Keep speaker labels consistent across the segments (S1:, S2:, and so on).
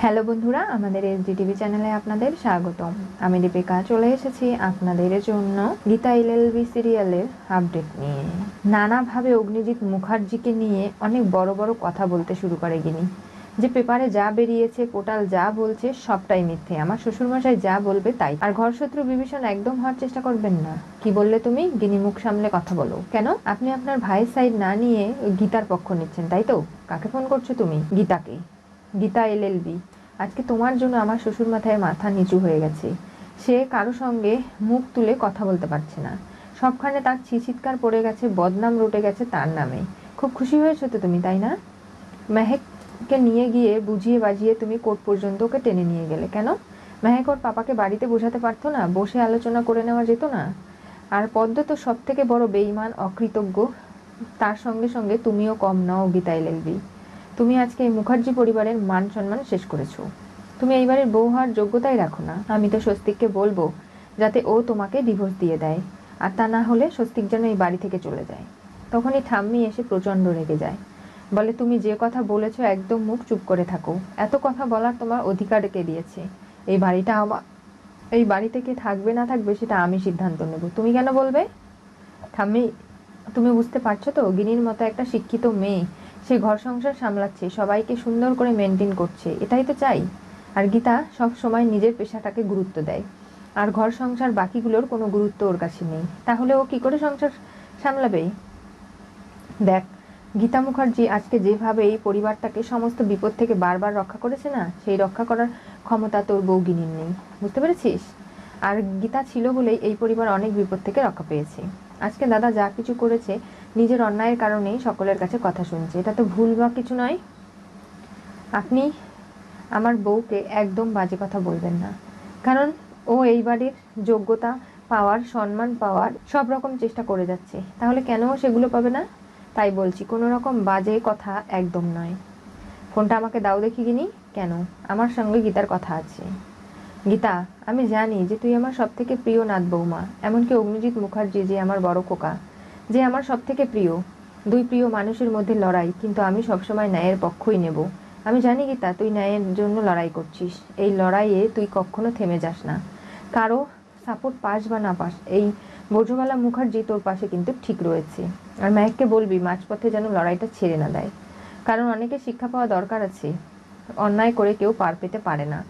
S1: Hello বন্ধুরা, আমাদের SD TV চ্যানেলে আপনাদের স্বাগতম। আমি দীপিকা, চলে এসেছি আপনাদের জন্য গীতা এলএলবি সিরিয়ালের আপডেট নিয়ে। নানাভাবে অগ্নিজিৎ মুখার্জিকে নিয়ে অনেক বড় বড় কথা বলতে শুরু করে গিনি। যে পেপারে যা বেরিয়েছে পোর্টাল যা বলছে, সবটাই মিথ্যে। আমার শ্বশুরমশাই যা বলবে তাই। আর ঘর শত্রু বিভীষণ একদম হওয়ার চেষ্টা করবেন না। কি বললে তুমি? গিনি মুখ সামলে কথা বলো। কেন? আপনি আপনার ভাইয়ের সাইড না নিয়ে গীতার পক্ষ নিচ্ছেন, তাই তো? কাকে ফোন করছ তুমি? গীতাকে। গীতা এলএলবি আজকে তোমার জন্য আমার শ্বশুর মাথায় মাথা নিচু হয়ে গেছে। সে কারও সঙ্গে মুখ তুলে কথা বলতে পারছে না। সবখানে তার চিৎকার পড়ে গেছে, বদনাম রটে গেছে তার নামে। খুব খুশি হয়েছো তো তুমি, তাই না? মেহেককে নিয়ে গিয়ে বুঝিয়ে বাজিয়ে তুমি কোর্ট পর্যন্ত ওকে টেনে নিয়ে গেলে কেন? মেহেক ওর পাপাকে বাড়িতে বোঝাতে পারতো না, বসে আলোচনা করে নেওয়া যেত না। আর পদ্ম তো সব থেকে বড় বেইমান অকৃতজ্ঞ। তার সঙ্গে সঙ্গে তুমিও কম নাও গীতা এলএলবি তুমি আজকে এই মুখার্জি পরিবারের মান সম্মান শেষ করেছ। তুমি এইবারের বউ হওয়ার যোগ্যতাই রাখো না। আমি তো স্বস্তিককে বলব, যাতে ও তোমাকে ডিভোর্স দিয়ে দেয়। আর তা না হলে স্বস্তিক যেন এই বাড়ি থেকে চলে যায়। তখনই ঠাম্মি এসে প্রচণ্ড রেগে যায়। বলে, তুমি যে কথা বলেছ একদম মুখ চুপ করে থাকো। এত কথা বলার তোমার অধিকার কে দিয়েছে? এই বাড়িটা আমার এই বাড়িতে কে থাকবে না থাকবে সেটা আমি সিদ্ধান্ত নেব। তুমি কেন বলবে? ঠাম্মি, তুমি বুঝতে পারছ তো, গিনির মতো একটা শিক্ষিত মেয়ে। সে ঘর সংসার সামলাচ্ছে, সবাইকে সুন্দর করে মেনটেন করছে, এটাই তো চাই। আর গীতা সব সময় নিজের পেশাটাকে গুরুত্ব দেয়। আর ঘর সংসার বাকিগুলোর কোনো গুরুত্ব ওর কাছে নেই। তাহলে ও কি করে সংসার সামলাবে? দেখ, গীতা মুখার্জি আজকে যেভাবে এই পরিবারটাকে সমস্ত বিপদ থেকে বারবার রক্ষা করেছে না, সেই রক্ষা করার ক্ষমতা তোর বৌগিনীর নেই। বুঝতে পেরেছিস? আর গীতা ছিল বলেই এই পরিবার অনেক বিপদ থেকে রক্ষা পেয়েছে। আজকে দাদা যা কিছু করেছে নিজের অন্যায়ের কারণেই সকলের কাছে কথা শুনছে। এটা তো ভুল বা কিছু নয়। আপনি আমার বউকে একদম বাজে কথা বলবেন না। কারণ ও এই বাড়ির যোগ্যতা পাওয়ার, সম্মান পাওয়ার সব রকম চেষ্টা করে যাচ্ছে। তাহলে কেন সেগুলো পাবে না? তাই বলছি, কোনো রকম বাজে কথা একদম নয়। ফোনটা আমাকে দাও দেখি গিনি। কেন? আমার সঙ্গে গীতার কথা আছে। গীতা, আমি জানি যে তুই আমার সব থেকে প্রিয় নাথ বৌমা, এমনকি অগ্নিজিৎ মুখার্জি যে আমার বড় খোকা। যে আমার সব থেকে প্রিয়। দুই প্রিয় মানুষের মধ্যে লড়াই, কিন্তু আমি সবসময় ন্যায়ের পক্ষই নেব। আমি জানি গীতা, তুই ন্যায়ের জন্য লড়াই করছিস। এই লড়াইয়ে তুই কখনো থেমে যাস না। কারও সাপোর্ট পাস বা না পাস, এই ব্রজবালা মুখার্জি তোর পাশে কিন্তু ঠিক রয়েছে। আর মায়েককে বলবি, মাঝপথে যেন লড়াইটা ছেড়ে না দেয়। কারণ অনেকে শিক্ষা পাওয়া দরকার আছে। অন্যায় করে কেউ পার পেতে পারে না।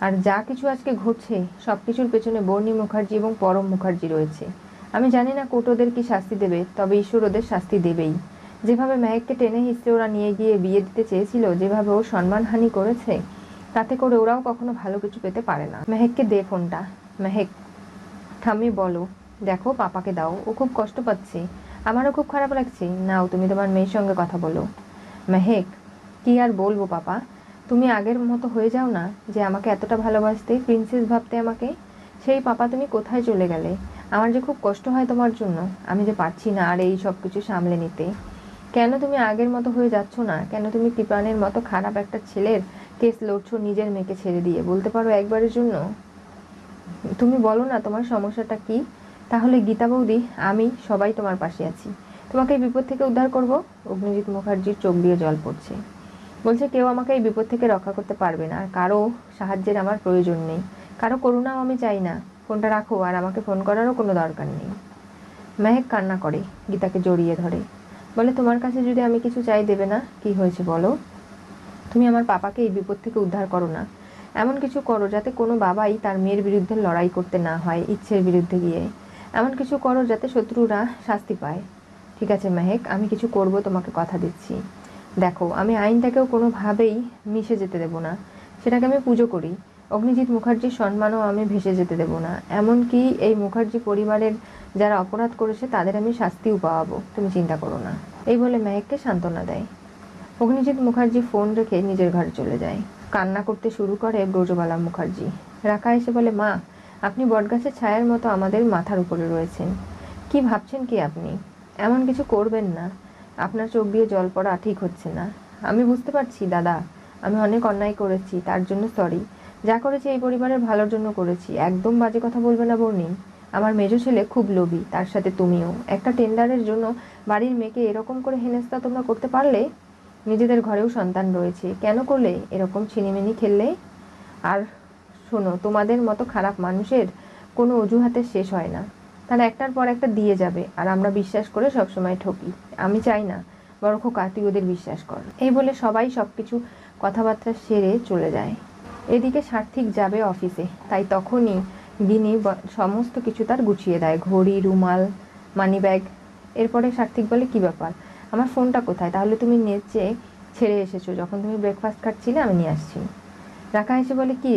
S1: আর যা কিছু আজকে ঘটছে সব কিছুর পেছনে বর্ণি মুখার্জি এবং পরম মুখার্জি রয়েছে। আমি জানি না কোর্ট ওদের কি শাস্তি দেবে, তবে ঈশ্বর ওদের শাস্তি দেবেই। যেভাবে মেহেককে টেনে হিসেবে ওরা নিয়ে গিয়ে বিয়ে দিতে চেয়েছিল, যেভাবে ও সম্মানহানি করেছে, তাতে করে ওরাও কখনো ভালো কিছু পেতে পারে না। মেহেককে দে ফোনটা। মেহেক ঠাম্মি বলো, দেখো পাপাকে দাও, ও খুব কষ্ট পাচ্ছে। আমারও খুব খারাপ লাগছে। নাও, তুমি তোমার মেয়ের সঙ্গে কথা বলো। মেহেক কি আর বলব পাপা? তুমি আগের মতো হয়ে যাও না যে আমাকে এতটা ভালোবাসতে, প্রিন্সেস ভাবতে আমাকে? সেই পাপা, তুমি কোথায় চলে গেলে? আমার যে খুব কষ্ট হয় তোমার জন্য। আমি যে পারছি না আর এই সব কিছু সামলে নিতে। কেন তুমি আগের মতো হয়ে যাচ্ছ না? কেন তুমি কৃপানের মতো খারাপ একটা ছেলের কেস লড়ছো নিজের মেয়েকে ছেড়ে দিয়ে? বলতে পারো একবারের জন্য? তুমি বলো না তোমার সমস্যাটা কি? তাহলে গীতা বৌদি, আমি সবাই তোমার পাশে আছি। তোমাকে এই বিপদ থেকে উদ্ধার করব? অগ্নিজিৎ মুখার্জির চোখ দিয়ে জল পড়ছে। বলছে, কেউ আমাকে এই বিপদ থেকে রক্ষা করতে পারবে না। আর কারও সাহায্যের আমার প্রয়োজন নেই। কারও করুণাও আমি চাই না, ফোনটা রাখো আর আমাকে ফোন করারও কোনো দরকার নেই। মেহেক কান্না করে, গীতাকে জড়িয়ে ধরে। বলে, তোমার কাছে যদি আমি কিছু চাই দেবে না, কি হয়েছে বলো? তুমি আমার পাপাকে এই বিপদ থেকে উদ্ধার করো না। এমন কিছু করো যাতে কোনো বাবাই তার মেয়ের বিরুদ্ধে লড়াই করতে না হয়, ইচ্ছের বিরুদ্ধে গিয়ে। এমন কিছু করো যাতে শত্রুরা শাস্তি পায়। ঠিক আছে মেহেক, আমি কিছু করব, তোমাকে কথা দিচ্ছি। দেখো, আমি আইনটাকেও কোনোভাবেই মিশে যেতে দেব না। সেটাকে আমি পুজো করি। অগ্নিজিৎ মুখার্জির সম্মানও আমি ভেসে যেতে দেব না। এমনকি এই মুখার্জি পরিবারের যারা অপরাধ করেছে, তাদের আমি শাস্তিও পাওয়াবো। তুমি চিন্তা করো না। এই বলে মেহেককে সান্ত্বনা দেয়। অগ্নিজিৎ মুখার্জি ফোন রেখে নিজের ঘরে চলে যায়। কান্না করতে শুরু করে ব্রজবালা মুখার্জি। রাখা এসে বলে, মা, আপনি বটগাছের ছায়ার মতো আমাদের মাথার উপরে রয়েছেন। কি ভাবছেন কি আপনি? এমন কিছু করবেন না। আপনার চোখ দিয়ে জল পড়া ঠিক হচ্ছে না। আমি বুঝতে পারছি, দাদা, আমি অনেক অন্যায় করেছি, তার জন্য সরি। যা করেছি এই পরিবারের ভালোর জন্য করেছি। একদম বাজে কথা বলবে না বর্ণিন আমার মেজো ছেলে খুব লোভী, তার সাথে তুমিও। একটা টেন্ডারের জন্য বাড়ির মেয়েকে এরকম করে হেনস্তা তোমরা করতে পারলে? নিজেদের ঘরেও সন্তান রয়েছে। কেন করলে? এরকম ছিনিমিনি খেললে? আর শোনো, তোমাদের মতো খারাপ মানুষের কোনো অজুহাতের শেষ হয় না। তারা একটার পর একটা দিয়ে যাবে, আর আমরা বিশ্বাস করে সবসময় ঠকি। আমি চাই না বড় খোকা ওদের বিশ্বাস কর। এই বলে সবাই সব কিছু কথাবার্তা সেরে চলে যায়। এদিকে সার্থিক যাবে অফিসে, তাই তখনই গিনি সমস্ত কিছু তার গুছিয়ে দেয়। ঘড়ি, রুমাল মানি ব্যাগ এরপরে সার্থিক বলে, কি ব্যাপার? আমার ফোনটা কোথায়? তাহলে তুমি নেচে ছেড়ে এসেছ। যখন তুমি ব্রেকফাস্ট খাচ্ছিলে, আমি নিয়ে আসছি। রাখা এসে বলে, কি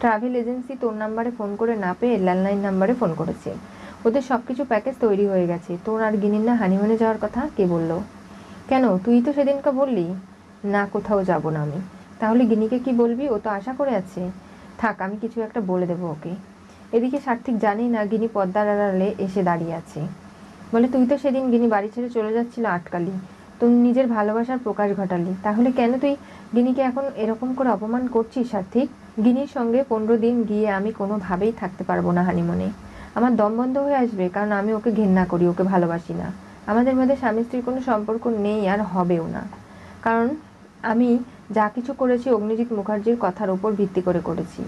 S1: ট্রাভেল এজেন্সি তোর নাম্বারে ফোন করে না পেয়ে ল্যান্ডলাইন নাম্বারে ফোন করেছে। ওদের সব কিছু প্যাকেজ তৈরি হয়ে গেছে। তোর আর গিনির না হানিমুনে যাওয়ার কথা? কে বলল? কেন? তুই তো সেদিনকে বললি, না কোথাও যাব না আমি। তাহলে গিনিকে কি বলবি? ও তো আশা করে আছে। থাক, আমি কিছু একটা বলে দেবো ওকে। এদিকে সার্থিক জানি না গিনি পদ্মার আড়ালে এসে দাঁড়িয়ে আছে। বলে, তুই তো সেদিন গিনি বাড়ি ছেড়ে চলে যাচ্ছিল আটকালি। তুই নিজের ভালোবাসার প্রকাশ ঘটালি। তাহলে কেন তুই গিনিকে এখন এরকম করে অপমান করছিস, সার্থিক? গিনির সঙ্গে পনেরো দিন গিয়ে আমি কোনোভাবেই থাকতে পারব না হানিমনে। আমার দম বন্ধ হয়ে আসবে, কারণ আমি ওকে ঘেন্না করি, ওকে ভালোবাসি না। আমাদের মধ্যে স্বামী স্ত্রীর কোনো সম্পর্ক নেই আর হবেও না। কারণ আমি যা কিছু করেছি অগ্নিজিৎ মুখার্জির কথার উপর ভিত্তি করে করেছি।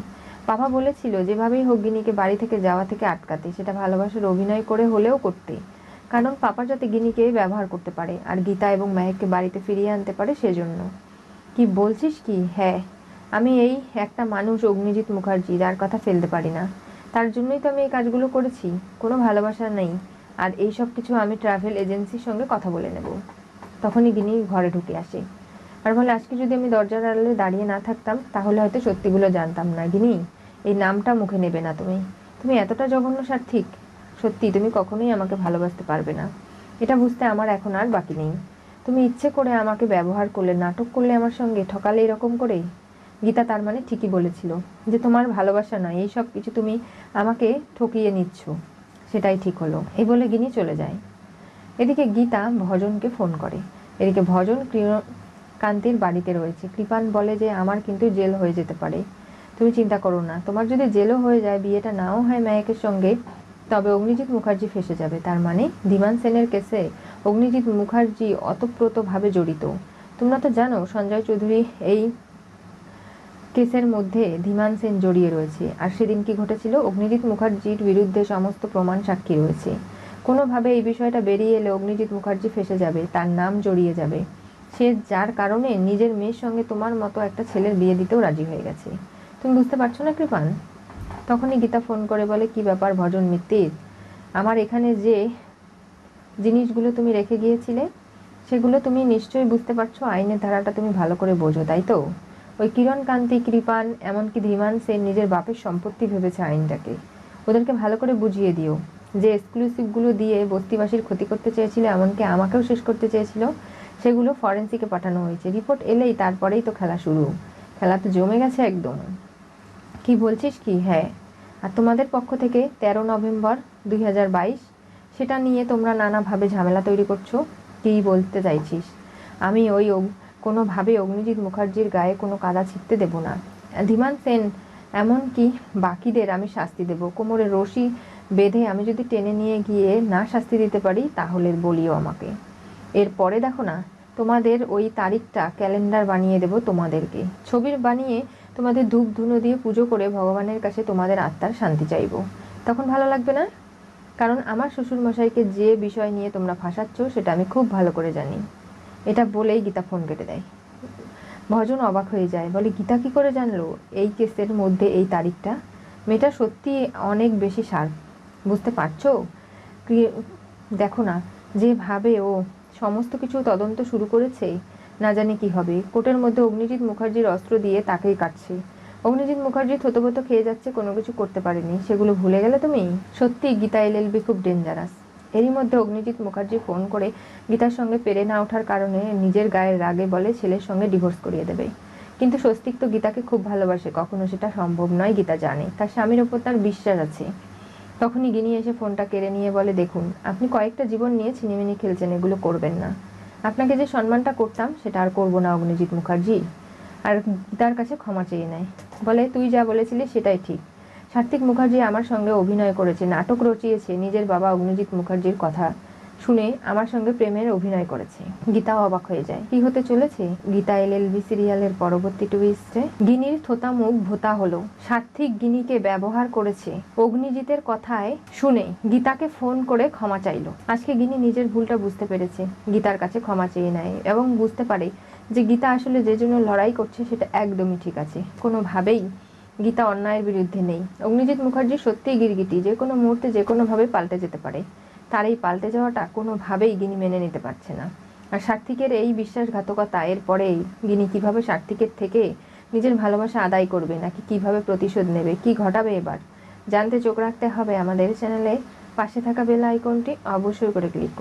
S1: বাবা বলেছিল, যেভাবেই হোক বাড়ি থেকে যাওয়া থেকে আটকাতে, সেটা ভালোবাসার অভিনয় করে হলেও করতে। কারণ পাপা যাতে গিনিকে ব্যবহার করতে পারে, আর গীতা এবং মেহেককে বাড়িতে ফিরিয়ে আনতে পারে সেজন্য। কি বলছিস কি? হ্যাঁ আমি এই একটা মানুষ অগ্নিজিৎ মুখার্জি, যার কথা ফেলতে পারি না। তার জন্যই তো আমি এই কাজগুলো করেছি। কোনো ভালোবাসা নেই। আর এই সব কিছু আমি ট্রাভেল এজেন্সির সঙ্গে কথা বলে নেব। তখনই গিনি ঘরে ঢুকে আসে। আর বলে, আজকে যদি আমি দরজার আড়ালে দাঁড়িয়ে না থাকতাম, তাহলে হয়তো সত্যিগুলো জানতাম না গিনি এই নামটা মুখে নেবে না তুমি। তুমি এতটা জঘন্য সার্থিক। সত্যি, তুমি কখনোই আমাকে ভালোবাসতে পারবে না। এটা বুঝতে আমার এখন আর বাকি নেই। তুমি ইচ্ছে করে আমাকে ব্যবহার করলে, নাটক করলে আমার সঙ্গে, ঠকালে এরকম করে? গীতা তার মানে ঠিকই বলেছিল যে তোমার ভালোবাসা নয়, এই সব কিছু তুমি আমাকে ঠকিয়ে নিচ্ছ। সেটাই ঠিক হলো। এই বলে গিনি চলে যায়। এদিকে গীতা ভজনকে ফোন করে। এদিকে ভজন কান্তির বাড়িতে রয়েছে। কৃপান বলে যে, আমার কিন্তু জেল হয়ে যেতে পারে। তুমি চিন্তা করো না। তোমার যদি জেলও হয়ে যায়, বিয়েটা নাও হয় মেয়েকের সঙ্গে, তবে অগ্নিজিৎ মুখার্জি ফেসে যাবে। তার মানে ধীমান সেনের কেসে অগ্নিজিৎ মুখার্জি অতপ্রতভাবে জড়িত। তোমরা তো জানো, সঞ্জয় চৌধুরী এই কেসের মধ্যে ধীমান সেন জড়িয়ে রয়েছে। আর সেদিন কি ঘটেছিল? অগ্নিজিৎ মুখার্জির বিরুদ্ধে সমস্ত প্রমাণ সাক্ষী রয়েছে। কোনোভাবে এই বিষয়টা বেরিয়ে এলে অগ্নিজিৎ মুখার্জি ফেসে যাবে, তার নাম জড়িয়ে যাবে। সে যার কারণে নিজের মেয়ের সঙ্গে তোমার মতো একটা ছেলের বিয়ে দিতেও রাজি হয়ে গেছে। তুমি বুঝতে পারছ না, কৃপান? তখনই গীতা ফোন করে বলে, কি ব্যাপার ভজন মিত্তির? আমার এখানে যে জিনিসগুলো তুমি রেখে গিয়েছিলে, সেগুলো তুমি নিশ্চয়ই বুঝতে পারছ, আইনের ধারাটা তুমি ভালো করে বোঝো, তাই তো? ওই কিরণ কান্তি কৃপান, এমনকি ধীমান সেন নিজের বাপের সম্পত্তি ভেবেছে আইনটাকে। ওদেরকে ভালো করে বুঝিয়ে দিও। যে এক্সক্লুসিভগুলো দিয়ে বস্তিবাসীর ক্ষতি করতে চেয়েছিল, এমনকি আমাকেও শেষ করতে চেয়েছিল সেগুলো ফরেন্সিকে পাঠানো হয়েছে। রিপোর্ট এলেই তারপরেই তো খেলা শুরু। খেলা তো জমে গেছে একদম। কি বলছিস কি? হ্যাঁ। আর তোমাদের পক্ষ থেকে তেরো নভেম্বর দুই হাজার বাইশ, সেটা নিয়ে তোমরা নানাভাবে ঝামেলা তৈরি করছ? কী বলতে চাইছিস? আমি ওই কোনোভাবে অগ্নিজিৎ মুখার্জির গায়ে কোনো কাদা ছিটতে দেব না। ধীমান সেন, এমনকি বাকিদের আমি শাস্তি দেব। কোমরে রশি বেঁধে আমি যদি টেনে নিয়ে গিয়ে না শাস্তি দিতে পারি, তাহলে বলিও আমাকে। এরপরে দেখো না তোমাদের ওই তারিখটা, ক্যালেন্ডার বানিয়ে দেব তোমাদেরকে। ছবির বানিয়ে তোমাদের ধূপ ধুনো দিয়ে পুজো করে ভগবানের কাছে তোমাদের আত্মার শান্তি চাইব। তখন ভালো লাগবে না? কারণ আমার শ্বশুরমশাইকে যে বিষয় নিয়ে তোমরা ফাঁসাচ্ছ, সেটা আমি খুব ভালো করে জানি। এটা বলেই গীতা ফোন কেটে দেয়। ভজন অবাক হয়ে যায়। বলে, গীতা কি করে জানলো? এই কেসের মধ্যে এই তারিখটা? মেয়েটা সত্যি অনেক বেশি সার বুঝতে পারছ? দেখো না যেভাবে ও সমস্ত কিছু তদন্ত শুরু করেছে। না জানি কি হবে। কোর্টের মধ্যে অগ্নিজিৎ মুখার্জির অস্ত্র দিয়ে তাকেই কাটছে। অগ্নিজিৎ মুখার্জি থতবত খেয়ে যাচ্ছে, কোনো কিছু করতে পারেনি। সেগুলো ভুলে গেলে তুমি? সত্যি, গীতা এল এলএলবি খুব ডেঞ্জারাস এরই মধ্যে অগ্নিজিৎ মুখার্জি ফোন করে গীতার সঙ্গে পেরে না ওঠার কারণে নিজের গায়ের রাগে বলে ছেলের সঙ্গে ডিভোর্স করিয়ে দেবে। কিন্তু স্বস্তিক তো গীতাকে খুব ভালোবাসে। কখনো সেটা সম্ভব নয়, গীতা জানে। তার স্বামীর ওপর তার বিশ্বাস আছে। তখনই গিনি এসে ফোনটা কেড়ে নিয়ে বলে, দেখুন, আপনি কয়েকটা জীবন নিয়ে ছিনিমিনি খেলছেন, এগুলো করবেন না। আপনাকে যে সম্মানটা করতাম, সেটা আর করব না অগ্নিজিৎ মুখার্জি। আর তার কাছে ক্ষমা চেয়ে নেয়। বলে, তুই যা বলেছিলি, সেটাই ঠিক। সার্থিক মুখার্জি আমার সঙ্গে অভিনয় করেছে, নাটক রচিয়েছে, নিজের বাবা অগ্নিজিৎ মুখার্জির কথা। শুনে আমার সঙ্গে প্রেমের অভিনয় করেছে। গীতাও অবাক হয়ে যায়। কি হতে চলেছে? গীতা এল এলএলবি সিরিয়ালের পরবর্তী টুইস্টে গিনির থোতা মুখ ভোতা হলো। সার্থিক গিনিকে ব্যবহার করেছে। অগ্নিজিতের কথায় শুনে গীতাকে ফোন করে ক্ষমা চাইলো। আজকে গিনি নিজের ভুলটা বুঝতে পেরেছে। গীতার কাছে ক্ষমা চেয়ে নেয় এবং বুঝতে পারে যে গীতা আসলে যে জন্য লড়াই করছে সেটা একদমই ঠিক আছে। কোনোভাবেই গীতা অন্যায়ের বিরুদ্ধে নেই। অগ্নিজিৎ মুখার্জি সত্যিই গিরগিটি, যে কোনো মুহূর্তে যে কোনোভাবে পাল্টে যেতে পারে। তার এই পাল্টে যাওয়াটা কোনোভাবেই গিনি মেনে নিতে পারছে না। আর সার্থিকের এই বিশ্বাসঘাতকতা এর পরেই গিনি কীভাবে সার্থিকের থেকে নিজের ভালোবাসা আদায় করবে, নাকি কীভাবে প্রতিশোধ নেবে, কি ঘটাবে এবার? জানতে চোখ রাখতে হবে আমাদের চ্যানেলে। পাশে থাকা বেল আইকনটি অবশ্যই করে ক্লিক